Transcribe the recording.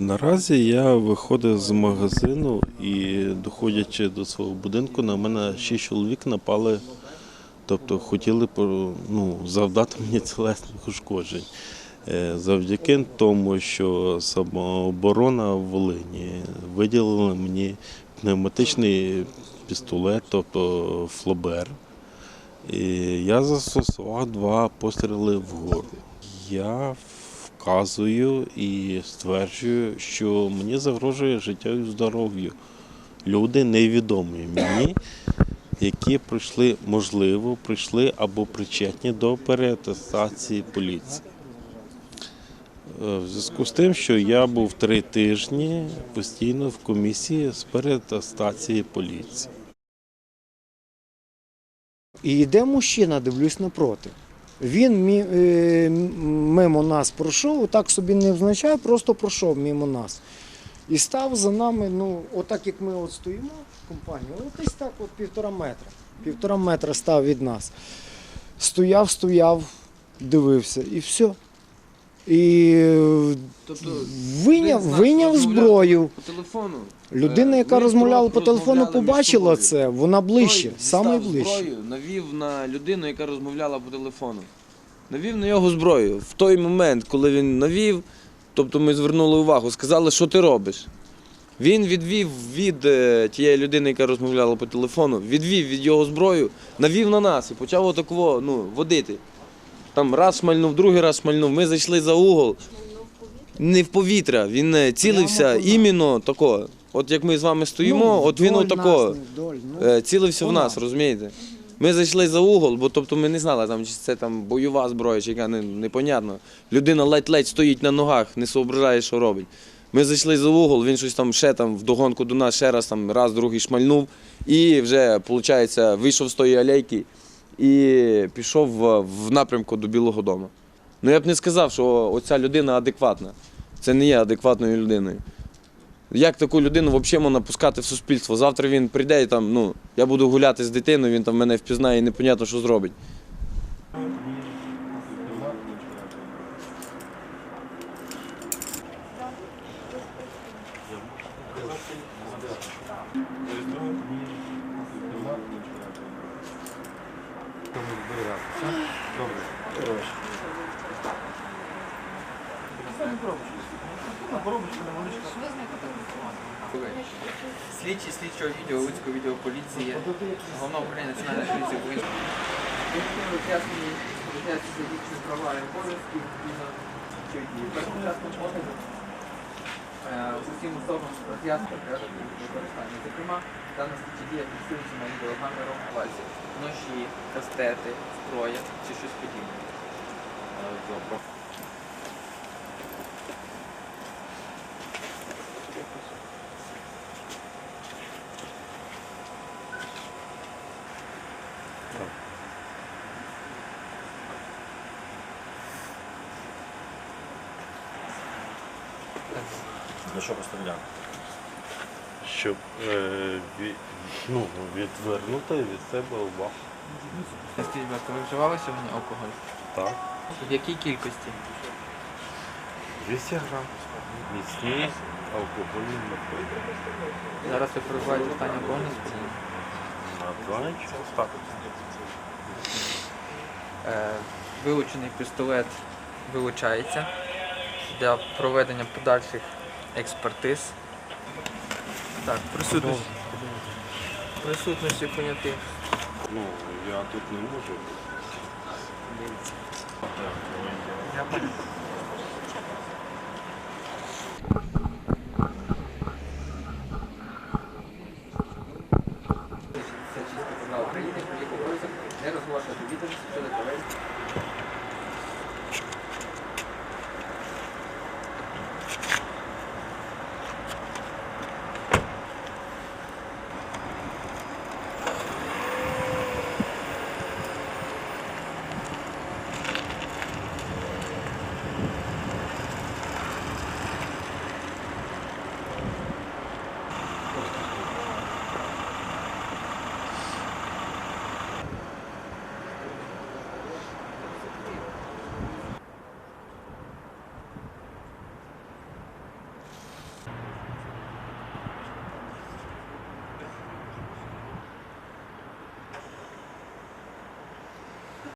Наразі я виходив з магазину і, доходячи до свого будинку, на мене шість чоловік напали, тобто хотіли ну, завдати мені тілесних ушкоджень. Е, Завдяки тому, що самооборона в Волині виділила мені пневматичний пістолет, тобто флобер. І я застосував два постріли вгору. Я вказую і стверджую, що мені загрожує життя і здоров'ю. Люди невідомі мені, які прийшли, можливо, прийшли або причетні до переатестації поліції. Е, В зв'язку з тим, що я був три тижні постійно в комісії з переатестації поліції. І йде мужчина, дивлюсь напроти. Він е, мимо нас пройшов, так собі не означає, просто пройшов мимо нас. І став за нами, ну, отак як ми от стоїмо, компанія, от десь так, от півтора метра. Півтора метра став від нас. Стояв, стояв, дивився, і все. І е, Тобто вийняв, ви з нас вийняв розмовляли зброю. по телефону. Людина, Е, яка розмовляла по телефону, побачила це, вона ближче, саме ближче. зброю, навів на людину, яка розмовляла по телефону. Навів на його зброю. В той момент, коли він навів, тобто ми звернули увагу, сказали, що ти робиш. Він відвів від е, тієї людини, яка розмовляла по телефону, відвів від його зброю, навів на нас і почав отакого ну, водити. Там раз шмальнув, другий раз шмальнув. Ми зайшли за угол. Не в повітря. Він е, цілився іменно тако. От як ми з вами стоїмо, Ну, от він отако не ну. е, цілився в нас, нас. розумієте? Ми зайшли за угол, бо тобто ми не знали, там, чи це там бойова зброя, чи яка не, непонятно. Людина ледь-ледь стоїть на ногах, не соображає, що робить. Ми зайшли за угол, він щось там ще там вдогонку до нас, ще раз там раз, другий шмальнув. І вже, виходить, вийшов з тої алейки і пішов в, в напрямку до Білого дому. Ну я б не сказав, що оця людина адекватна. Це не є адекватною людиною. Як таку людину взагалі можна пускати в суспільство? Завтра він прийде і там, ну, я буду гуляти з дитиною, він там мене впізнає і непонятно, що зробить. Слідчі слідчого відділу Луцького відділу поліції, головного управління національної поліції їхні права і обов'язки е, усім особам роз'яснено порядок використання. Зокрема, дана стаття дія фіксується на відеокамеру увазі ноші, кастети, зброя чи щось подібне. Для чого стріляв? щоб е, від, ну, відвернути від себе увагу. Скажіть, будь ласка, ви вживали сьогодні алкоголь? Так, В якій кількості? 200 грам. Міцні алкогольні напої. Зараз ви перебуваєте в стані алкогольного сп'яніння. На два. Так. Е, Вилучений пістолет вилучається для проведення подальших експертиз. Так, присутність. присутності поняти. Ну, я тут не можу. України, які обов'язок не розголошувати відомості щодо проведення